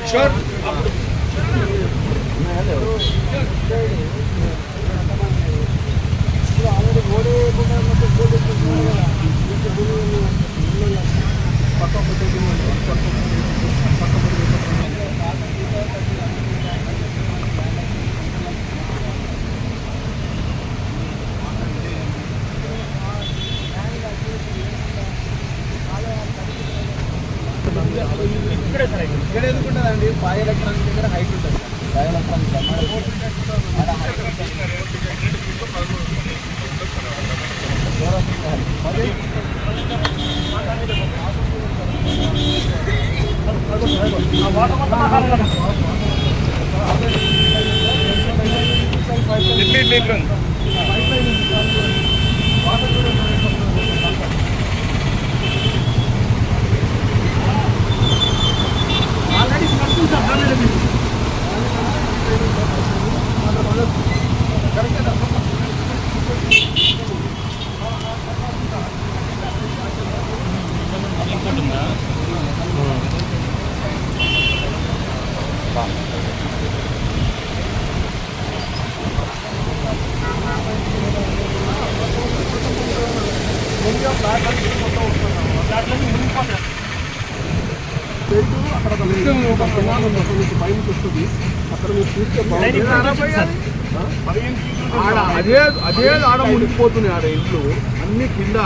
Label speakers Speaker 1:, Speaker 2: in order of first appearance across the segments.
Speaker 1: కిషోర్ ఇక్కడ ఎందుకు ఉంటుందండి ఫైవ్ ఎలక్ట్రానిక్ దగ్గర హైట్ ఉంటుంది ఫైవ్ ఎలక్ట్రానిక్ ఇట్లా ఇట్లా ఇట్లా ఉంది. ఆడ అదే అదే ఆడ మునిగిపోతున్నాయి ఆడ ఇంట్లో అన్ని కింద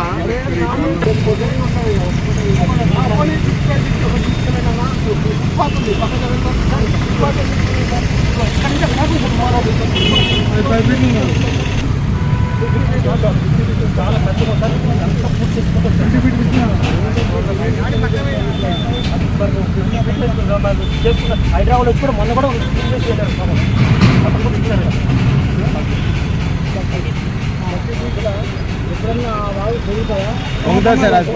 Speaker 2: హైదరాబాద్ వచ్చి కూడా మొన్న కూడా చేయలేరు పాపం. అక్కడ కూడా ఇచ్చినారు కదా.
Speaker 1: పొంగుతుంది సార్ అది